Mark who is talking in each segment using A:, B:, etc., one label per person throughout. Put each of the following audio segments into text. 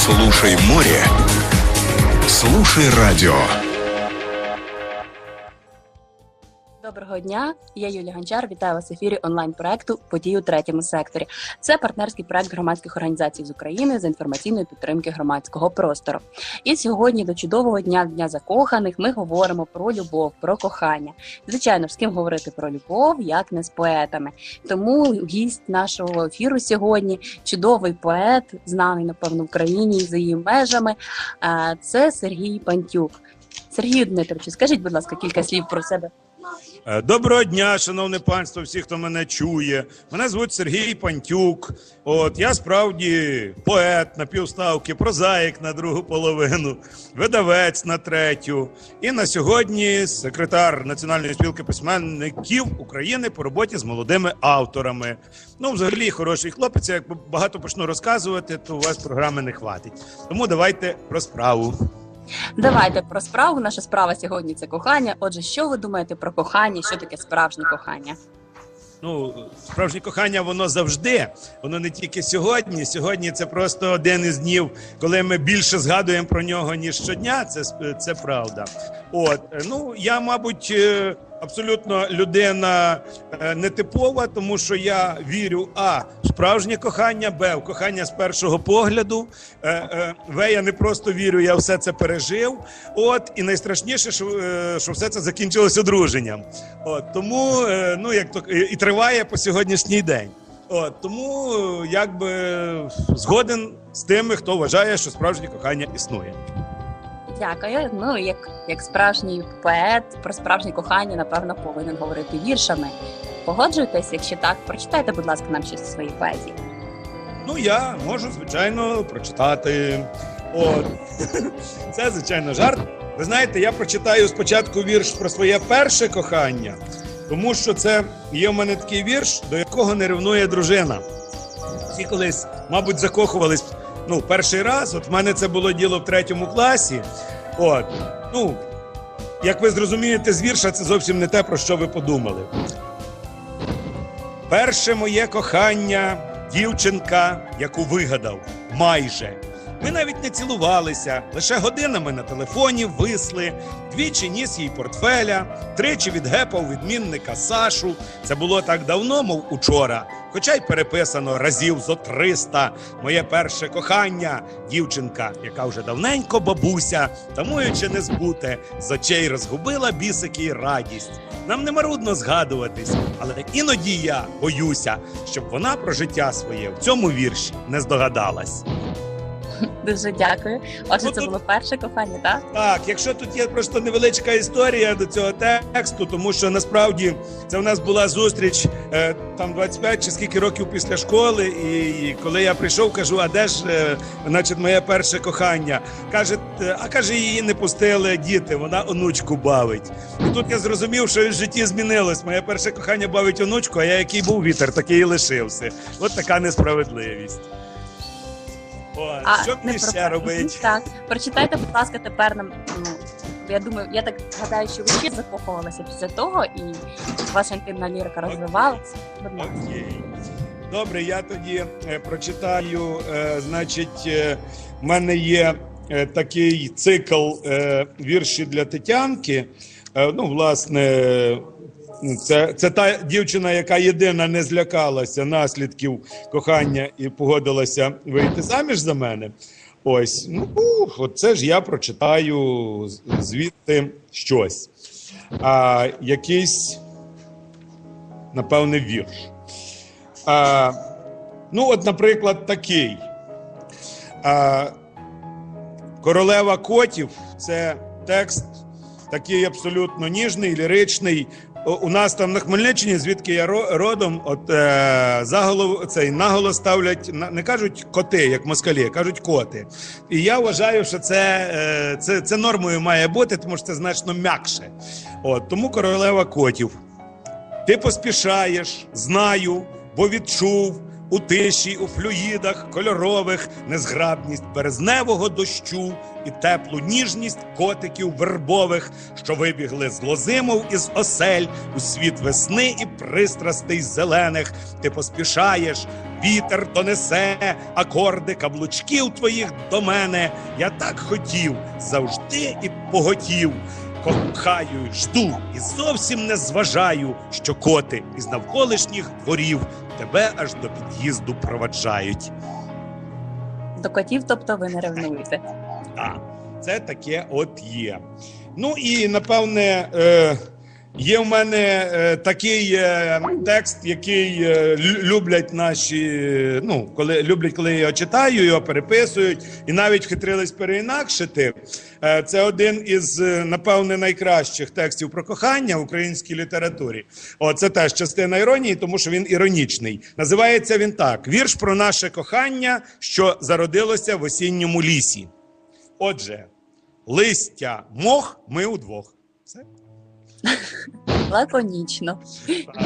A: Слушай море. Слушай радио.
B: Доброго дня, я Юлія Гончар. Вітаю вас в ефірі онлайн-проекту Події у третьому секторі. Це партнерський проект громадських організацій з України з інформаційної підтримки громадського простору. І сьогодні до чудового дня дня закоханих ми говоримо про любов, про кохання. Звичайно з ким говорити про любов, як не з поетами. Тому гість нашого ефіру сьогодні чудовий поет, знаний напевно в Україні і за її межами. Це Сергій Пантюк. Сергію Дмитровичу, скажіть, будь ласка, кілька слів про себе.
C: Е, Доброго дня, шановне панство, всі, хто мене чує. Мене звуть Сергій Пантюк. От я справді поет на півставки, прозаїк на другу половину, видавець на третю. І на сьогодні секретар Національної спілки письменників України по роботі з молодими авторами. Ну, взагалі, хороший хлопець. Як багато почну розказувати, то у вас програми не хватить. Тому давайте про справу.
B: Давайте про справу. Наша справа сьогодні це кохання. Отже, що ви думаєте про кохання? Що таке справжнє кохання?
C: Ну, справжнє кохання, воно завжди, воно не тільки сьогодні. Сьогодні це просто один із днів, коли ми більше згадуємо про нього ніж щодня. Це це правда. От ну я, мабуть, е, абсолютно людина е, нетипова, тому що я вірю а в справжнє кохання, б в кохання з першого погляду. Е, е, В я не просто вірю, я все це пережив. От і найстрашніше, що, що все це закінчилось одруженням. От тому ну як то і триває по сьогоднішній день. От тому якби згоден з тими, хто вважає, що справжнє кохання існує.
B: Дякую. Ну як, як справжній поет про справжнє кохання, напевно, повинен говорити віршами. Погоджуєтесь? Якщо так, прочитайте, будь ласка, нам щось зі своєї поезії.
C: Ну, я можу, звичайно, прочитати. От. Це, звичайно, жарт. Ви знаєте, я прочитаю спочатку вірш про своє перше кохання, тому що це є в мене такий вірш, до якого не ревнує дружина. Всі колись, мабуть, закохувались ну, перший раз. От в мене це було діло в третьому класі. От. Ну, як ви зрозумієте з вірша, це зовсім не те, про що ви подумали. Перше моє кохання, дівчинка, яку вигадав, майже. Ми навіть не цілувалися, лише годинами на телефоні висли, двічі ніс їй портфеля, тричі відгепав відмінника Сашу. Це було так давно, мов учора. Хоча й переписано разів зо 300. Моє перше кохання, дівчинка, яка вже давненько бабуся, тамуючи не збуте, з очей розгубила бісики й радість. Нам не марудно згадуватись, але іноді я боюся, щоб вона про життя своє в цьому вірші не здогадалась.
B: Дуже дякую. Отже,
C: Ну,
B: це
C: тут-
B: було перше кохання, так?
C: Так, якщо тут є просто невеличка історія до цього тексту, тому що насправді це в нас була зустріч е, там 25 чи скільки років після школи, і, коли я прийшов, кажу, а де ж е, значить, моє перше кохання? Каже, «Е, а каже, її не пустили діти, вона онучку бавить. І тут я зрозумів, що в житті змінилось. Моє перше кохання бавить онучку, а я який був вітер, такий і лишився. От така несправедливість. О, що
B: не
C: мені
B: про-
C: ще робить?
B: Так, прочитайте, будь ласка, тепер нам. Ну, я думаю, я так гадаю, що ви ще закохувалися після того, і ваша інтимна лірика розвивалася.
C: Окей. Добре, я тоді е, прочитаю. Е, значить, е, в мене є такий цикл вірші для Тетянки. Ну, власне, це, це та дівчина, яка єдина не злякалася наслідків кохання і погодилася вийти заміж за мене. Ось, ну, от це ж я прочитаю звідти щось. А, якийсь, напевне, вірш. А, ну, от, наприклад, такий. А, Королева котів це текст такий абсолютно ніжний, ліричний. У нас там на Хмельниччині, звідки я ро- родом, от е, заголов цей наголос ставлять не кажуть коти, як москалі, кажуть коти. І я вважаю, що це, е, це, це нормою має бути, тому що це значно м'якше. От тому королева котів. Ти поспішаєш, знаю, бо відчув у тиші, у флюїдах кольорових незграбність березневого дощу і теплу ніжність котиків вербових, що вибігли з лозимов із осель у світ весни і пристрастей зелених. Ти поспішаєш, вітер донесе акорди каблучків твоїх до мене. Я так хотів, завжди і поготів. Кохаю, жду і зовсім не зважаю, що коти із навколишніх дворів тебе аж до під'їзду проваджають.
B: До котів, тобто ви не ревнуєте.
C: Так, це таке от є. Ну і напевне. Е, Є в мене е, такий е, текст, який е, люблять наші. Ну, коли люблять, коли я його читаю, його переписують, і навіть вхитрились переінакшити. Е, це один із, е, напевне, найкращих текстів про кохання в українській літературі. О, це теж частина іронії, тому що він іронічний. Називається він так: вірш про наше кохання, що зародилося в осінньому лісі. Отже, листя, мох, ми удвох. Все.
B: Лаконічно.
C: Так.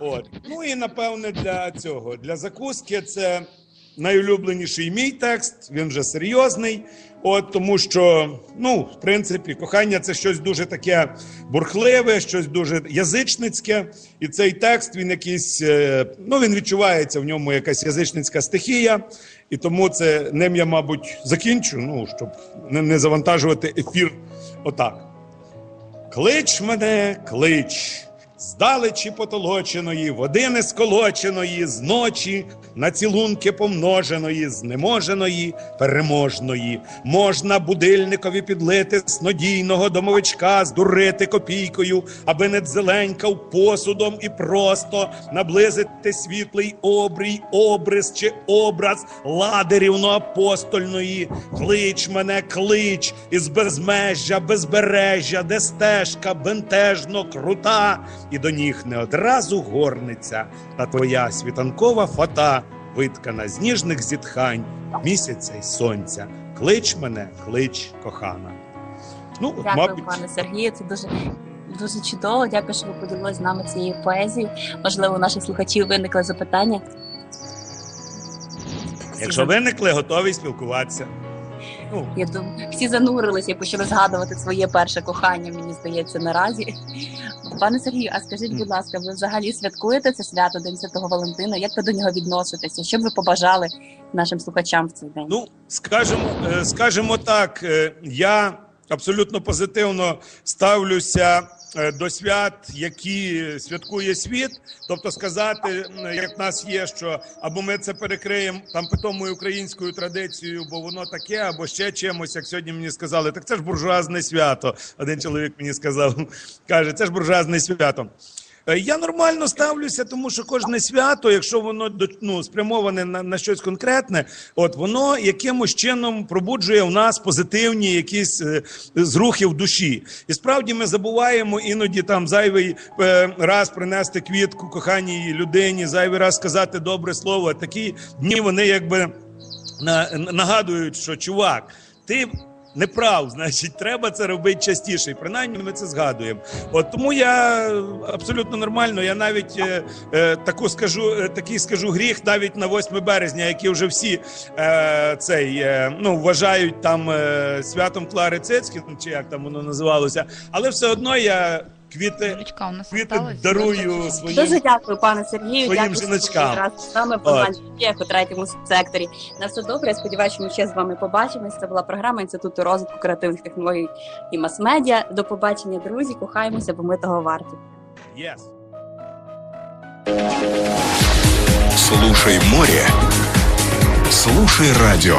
C: От. Ну і напевне для цього, для закуски, це найулюбленіший мій текст. Він вже серйозний. От тому, що ну, в принципі, кохання це щось дуже таке бурхливе, щось дуже язичницьке. І цей текст він якийсь, е, ну він відчувається в ньому якась язичницька стихія. І тому це ним я, мабуть, закінчу, ну щоб не, завантажувати ефір. Отак. Клич мене, клич, здалечі потолоченої, води несколоченої, з ночі, на цілунки помноженої, знеможеної, переможної. Можна будильникові підлити снодійного домовичка, здурити копійкою, аби не дзеленькав посудом і просто наблизити світлий обрій, обрис чи образ лади рівноапостольної. Клич мене, клич із безмежжя, безбережжя, де стежка бентежно крута, і до ніг не одразу горниться та твоя світанкова фата, виткана з ніжних зітхань, місяця й сонця. Клич мене, клич кохана. Ну, от,
B: Дякую,
C: мабуть,
B: пане Сергію. Це дуже. Дуже чудово, дякую, що ви поділилися з нами цією поезією. Можливо, у наших слухачів виникли запитання.
C: якщо виникли, готові спілкуватися. Ну,
B: Я думаю, всі занурилися і почали згадувати своє перше кохання, мені здається, наразі. Пане Сергію, а скажіть, будь ласка, ви взагалі святкуєте це свято День Святого Валентина? Як ви до нього відноситеся? Що б ви побажали нашим слухачам в цей день?
C: Ну, скажімо, скажемо скажімо так, е, я абсолютно позитивно ставлюся е, до свят, які святкує світ. Тобто сказати, як в нас є, що або ми це перекриємо там питомою українською традицією, бо воно таке, або ще чимось, як сьогодні мені сказали, так це ж буржуазне свято. Один чоловік мені сказав, каже, це ж буржуазне свято. Е, Я нормально ставлюся, тому що кожне свято, якщо воно ну, спрямоване на, на щось конкретне, от воно якимось чином пробуджує в нас позитивні якісь е, зрухи в душі. І справді ми забуваємо іноді там зайвий е, раз принести квітку коханій людині, зайвий раз сказати добре слово. Такі дні вони якби на, нагадують, що чувак, ти. Не прав, значить, треба це робити частіше. І принаймні ми це згадуємо. От тому я абсолютно нормально. Я навіть е, е, таку скажу, е, такий скажу гріх навіть на 8 березня, які вже всі е, цей е, ну вважають там е, святом Клари Цецькін, чи як там воно називалося. Але все одно я квіти,
D: у нас
C: квіти дарую своїм.
B: Дуже дякую, пане Сергію.
C: своїм
B: Дякую, що
C: жіночкам.
B: були з нами онлайн у третьому секторі. На все добре. Я сподіваюся, що ми ще з вами побачимось. Це була програма Інституту розвитку креативних технологій і мас-медіа. До побачення, друзі. Кохаємося, бо ми того варті.
C: Yes.
A: Слушай море. Слушай радио.